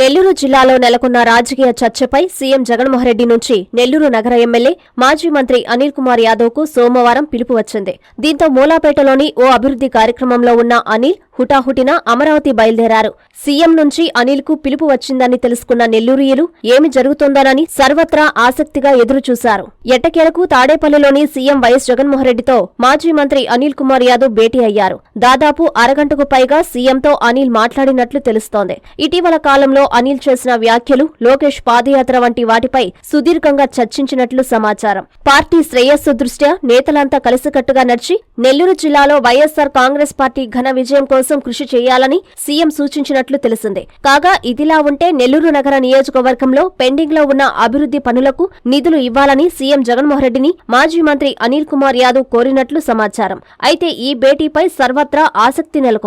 నెల్లూరు జిల్లాలో నెలకొన్న రాజకీయ చర్చపై సీఎం జగన్మోహన్ రెడ్డి నుంచి నెల్లూరు నగర ఎమ్మెల్యే మాజీ మంత్రి అనిల్ కుమార్ యాదవ్కు సోమవారం పిలుపు వచ్చింది. దీంతో మూలాపేటలోని ఓ అభివృద్ధి కార్యక్రమంలో ఉన్న అనిల్ హుటాహుటిన అమరావతి బయలుదేరారు. సీఎం నుంచి అనిల్కు పిలుపు వచ్చిందని తెలుసుకున్న నెల్లూరియులు ఏమి జరుగుతోందనని సర్వత్రా ఆసక్తిగా ఎదురుచూశారు. ఎట్టకేలకు తాడేపల్లిలోని సీఎం వైఎస్ జగన్మోహన్ రెడ్డితో మాజీ మంత్రి అనిల్ కుమార్ యాదవ్ భేటీ అయ్యారు. దాదాపు అరగంటకు పైగా సీఎంతో అనిల్ మాట్లాడినట్లు తెలుస్తోంది. ఇటీవల కాలంలో అనిల్ చేసిన వ్యాఖ్యలు లోకేష్ పాదయాత్ర వంటి వాటిపై సుదీర్ఘంగా చర్చించినట్లు సమాచారం. పార్టీ శ్రేయస్సు దృష్ట్యా నేతలంతా కలిసికట్టుగా నడిచి నెల్లూరు జిల్లాలో వైఎస్సార్ కాంగ్రెస్ పార్టీ ఘన విజయం కోసం కృషి చేయాలని సీఎం సూచించినట్లు తెలిసిందే. కాగా ఇదిలా ఉంటే నెల్లూరు నగర నియోజకవర్గంలో పెండింగ్లో ఉన్న అభివృద్ధి పనులకు నిధులు ఇవ్వాలని సీఎం జగన్మోహన్ రెడ్డిని మాజీ మంత్రి అనిల్ కుమార్ యాదవ్ కోరినట్లు సమాచారం. అయితే ఈ భేటీపై సర్వత్రా ఆసక్తి నెలకొంది.